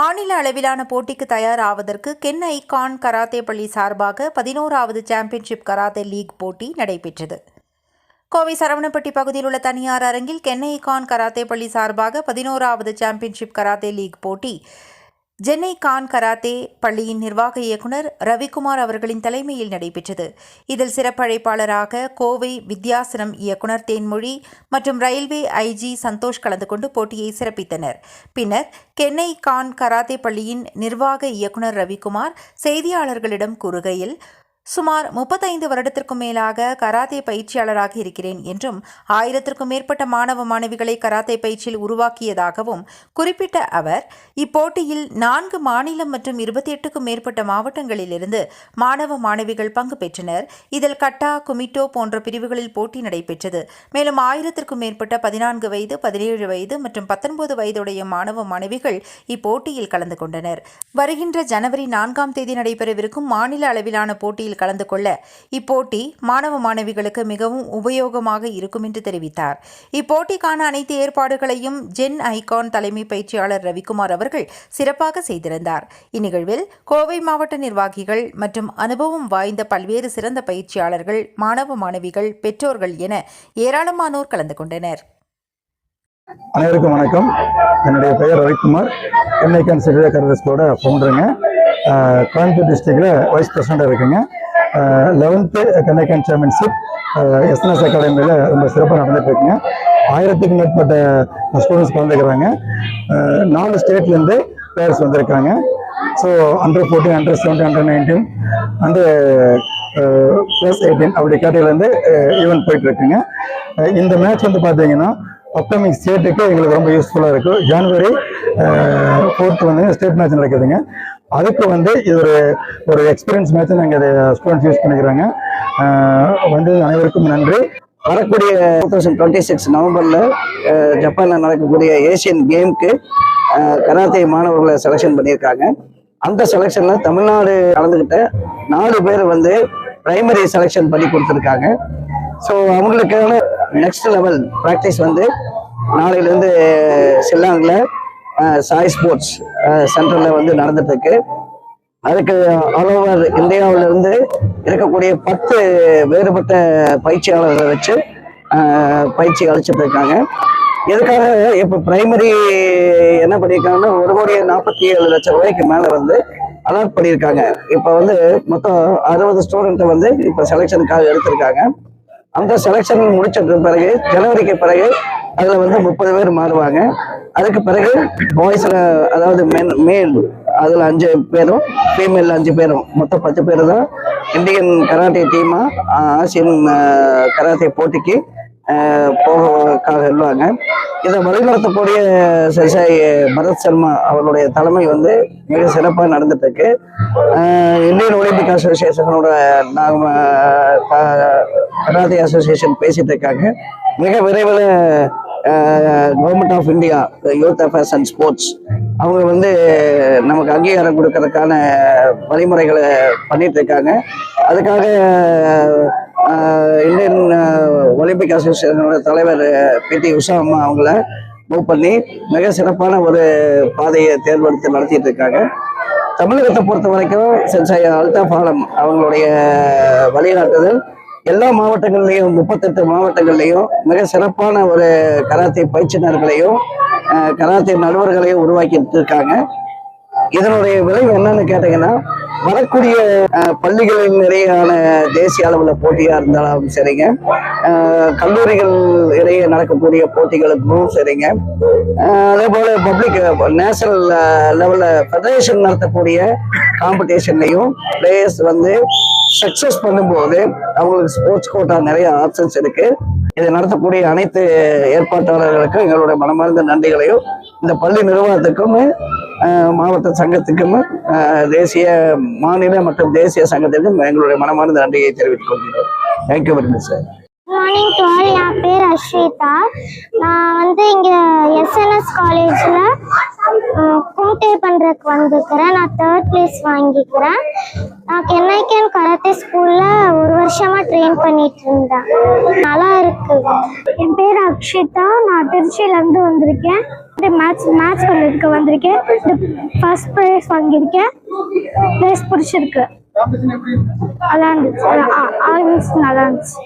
மாநில அளவிலான போட்டிக்கு தயாராவதற்கு கென் ஐகான் கராத்தே பள்ளி சார்பாக பதினோராவது சாம்பியன்ஷிப் கராத்தே லீக் போட்டி நடைபெற்றது. கோவை சரவணப்பட்டி பகுதியில் உள்ள தனியார் அரங்கில் கென் ஐகான் கராத்தே பள்ளி சார்பாக பதினோராவது சாம்பியன்ஷிப் கராத்தே லீக் போட்டி சென்னை கான் கராத்தே பள்ளியின் நிர்வாக இயக்குனர் ரவிக்குமார் அவர்களின் தலைமையில் நடைபெற்றது. இதில் சிறப்பழைப்பாளராக கோவை வித்யாசனம் இயக்குனர் தேன்மொழி மற்றும் ரயில்வே ஐஜி சந்தோஷ் கலந்து கொண்டு போட்டியை சிறப்பித்தனர். பின்னர் கென்னை கான் கராத்தே பள்ளியின் நிர்வாக இயக்குனர் ரவிக்குமார் செய்தியாளர்களிடம் கூறுகையில் சுமார் முப்பத்தைந்து வருடத்திற்கும் மேலாக கராத்தே பயிற்சியாளராக இருக்கிறேன் என்றும் ஆயிரத்திற்கும் மேற்பட்ட மாணவ மாணவிகளை கராத்தே பயிற்சியில் உருவாக்கியதாகவும் குறிப்பிட்ட அவர் இப்போட்டியில் நான்கு மாநிலம் மற்றும் இருபத்தி எட்டுக்கும் மேற்பட்ட மாவட்டங்களிலிருந்து மாணவ மாணவிகள் பங்கு பெற்றனர். இதில் கட்டா குமிட்டோ போன்ற பிரிவுகளில் போட்டி நடைபெற்றது. மேலும் ஆயிரத்திற்கும் மேற்பட்ட பதினான்கு வயது பதினேழு வயது மற்றும் பத்தொன்பது வயதுடைய மாணவ மாணவிகள் இப்போட்டியில் கலந்து கொண்டனர். வருகின்ற ஜனவரி நான்காம் தேதி நடைபெறவிருக்கும் மாநில அளவிலான போட்டியில் போட்டியில் கலந்து கொள்ள இப்போட்டி மாணவ மாணவிகளுக்கு மிகவும் உபயோகமாக இருக்கும் என்று தெரிவித்தார். இப்போட்டிக்கான அனைத்து ஏற்பாடுகளையும் ஜென் ஐகான் தலைமை பயிற்சியாளர் ரவிக்குமார் அவர்கள் சிறப்பாக செய்திருந்தார். இந்நிகழ்வில் கோவை மாவட்ட நிர்வாகிகள் மற்றும் அனுபவம் வாய்ந்த பல்வேறு சிறந்த பயிற்சியாளர்கள் மாணவ மாணவிகள் பெற்றோர்கள் என ஏராளமானோர் கலந்து கொண்டனர். அனைவருக்கும் வணக்கம். என்னுடைய பெயர் ரவிக்குமார். என்ஐகான் சிறிய கரஸ்கோட ஃபவுண்டருங்க கோயம்புத்தூர் டிஸ்ட்ரிக்டில் வைஸ் பிரசிடண்டாக இருக்குங்க. லெவன்த்து கண்டக்கன் சாம்பியன்ஷிப் எஸ்என்எஸ் அகாடமியில் ரொம்ப சிறப்பாக நடந்துட்டு இருக்குங்க ஆயிரத்துக்கும் மேற்பட்ட ஸ்டூடெண்ட்ஸ் கலந்துக்கிறாங்க. நாலு ஸ்டேட்லேருந்து பிளேயர்ஸ் வந்திருக்காங்க. So under fourteen under seventeen under nineteen வந்து ப்ளஸ் எயிட்டீன் அப்படி கேட்டகரியிலேருந்து ஈவெண்ட் போயிட்டுருக்குங்க. இந்த மேட்ச் வந்து பார்த்தீங்கன்னா அப்கமிங் ஸ்டேட்டுக்கு எங்களுக்கு ரொம்ப யூஸ்ஃபுல்லாக இருக்கும் ஜனவரி ஃபோர்த் வந்து ஸ்டேட் மேட்ச் நடக்குதுங்க. அதுக்கு வந்து இது ஒரு ஒரு எக்ஸ்பீரியன்ஸ் மேட்ச் நாங்கள் இதை ஸ்டூடெண்ட்ஸ் யூஸ் பண்ணிக்கிறாங்க. வந்து அனைவருக்கும் நன்றி. வரக்கூடிய டூ தௌசண்ட் டுவெண்ட்டி சிக்ஸ் நவம்பரில் ஜப்பானில் நடக்கக்கூடிய ஏசியன் கேமுக்கு கராத்தே மாணவர்களை செலெக்ஷன் பண்ணியிருக்காங்க. அந்த செலெக்ஷனில் தமிழ்நாடு கலந்துக்கிட்ட நாலு பேர் வந்து பிரைமரி செலெக்ஷன் பண்ணி கொடுத்துருக்காங்க. ஸோ அவங்களுக்கான நெக்ஸ்ட் லெவல் ப்ராக்டிஸ் வந்து நாளையிலேருந்து சில்லாங்கில் சாய் ஸ்போர்ட்ஸ் சென்டரில் வந்து நடந்துட்டு இருக்கு அதுக்கு ஆல் ஓவர் இந்தியாவிலிருந்து இருக்கக்கூடிய பத்து வேறுபட்ட பயிற்சியாளர்களை வச்சு பயிற்சி அளிச்சுட்டு இருக்காங்க இதுக்காக இப்போ பிரைமரி என்ன பண்ணியிருக்காங்கன்னா ஒரு கோடி நாற்பத்தி ஏழு லட்சம் ரூபாய்க்கு மேலே வந்து அலாட் பண்ணியிருக்காங்க இப்போ வந்து மொத்தம் அறுபது ஸ்டூடெண்ட்டை வந்து இப்போ செலெக்ஷனுக்காக எடுத்திருக்காங்க. அந்த செலெக்ஷன் முடிச்சதுக்கு பிறகு ஜனவரிக்கு பிறகு அதில் வந்து முப்பது பேர் மாறுவாங்க. அதுக்கு பிறகு பாய்ஸில் அதாவது மென் மேல் அதில் அஞ்சு பேரும் ஃபீமேல் அஞ்சு பேரும் மொத்தம் பத்து பேர் தான். இந்தியன் கராத்தே டீமாக ஆசியன் கராத்தே போட்டிக்கு போகக்காக சொல்லுவாங்க இதை வழிநடத்தக்கூடிய சென்சாய் பரத் சர்மா அவருடைய தலைமை வந்து மிக சிறப்பாக நடந்துட்டு இருக்கு இந்தியன் ஒலிம்பிக் அசோசியேஷனோட நாம கராத்தே அசோசியேஷன் பேசிட்டு இருக்காங்க மிக விரைவில் government of India youth affairs and sports அவங்க வந்து நமக்கு அங்கீகாரம் கொடுக்கறதுக்கான வழிமுறைகளை பண்ணிட்டு இருக்காங்க அதுக்காக இந்தியன் ஒலிம்பிக் அசோசியேஷனோட தலைவர் பிடி உஷா அம்மா அவங்கள மூவ் பண்ணி மிக சிறப்பான ஒரு பாதையை தேர்ந்தெடுத்து நடத்திட்டு இருக்காங்க தமிழகத்தை பொறுத்த வரைக்கும் சென்சாய் அல்தாஃப் ஆலம் அவங்களுடைய வழிகாட்டுதல் எல்லா மாவட்டங்கள்லையும் முப்பத்தெட்டு மாவட்டங்கள்லையும் மிக சிறப்பான ஒரு கராத்தே பயிற்சினர்களையும் கராத்தே நடுவர்களையும் உருவாக்கிட்டு இருக்காங்க. இதனுடைய விளைவு என்னன்னு கேட்டீங்கன்னா வரக்கூடிய பள்ளிகளின் நிறையான தேசிய அளவுல போட்டியா இருந்தாலும் சரிங்க. கல்லூரிகள் இடையே நடக்கக்கூடிய போட்டிகளுக்கும் சரிங்க. அதே போல பப்ளிக் நேஷனல் லெவல்ல ஃபெடரேஷன் நடத்தக்கூடிய காம்படிஷன்லையும் பிளேயர்ஸ் வந்து சக்சஸ் பண்ணும்போது அவங்களுக்கு ஸ்போர்ட்ஸ் கோட்டா நிறைய ஆப்ஷன்ஸ் இருக்கு. இதை நடத்தக்கூடிய அனைத்து ஏற்பாட்டாளர்களுக்கும் எங்களுடைய மனமார்ந்த நன்றிகளையும் இந்த பள்ளி நிர்வாகத்துக்கும் மாவட்ட சங்கத்துக்கும் தேசிய மாநில மற்றும் தேசிய சங்கத்திற்கும் எங்களுடைய மனமார்ந்த நன்றியை தெரிவித்துக் கொள்கிறோம். Thank you very much sir morning to என் பேர் அஸ்விதா. நான் வந்து இங்கே எஸ்என்எஸ் காலேஜில் கூட்டே பண்ணுறதுக்கு வந்திருக்கிறேன். நான் தேர்ட் பிளேஸ் வாங்கிக்கிறேன். நான் என்னைக்கு கராத்தே ஸ்கூலில் ஒரு வருஷமாக ட்ரெயின் பண்ணிட்டு இருந்தேன் நல்லா இருக்குது என் பேர் அக்ஷிதா நான் திருச்சியிலேருந்து வந்திருக்கேன் மேட்ச் மேட்ச் பண்ணிருக்க வந்திருக்கேன் ஃபர்ஸ்ட் ப்ரைஸ் வாங்கியிருக்கேன் ப்ரைஸ் பிடிச்சிருக்கு நல்லா இருந்துச்சு ஆ- ஆ- நல்லா இருந்துச்சு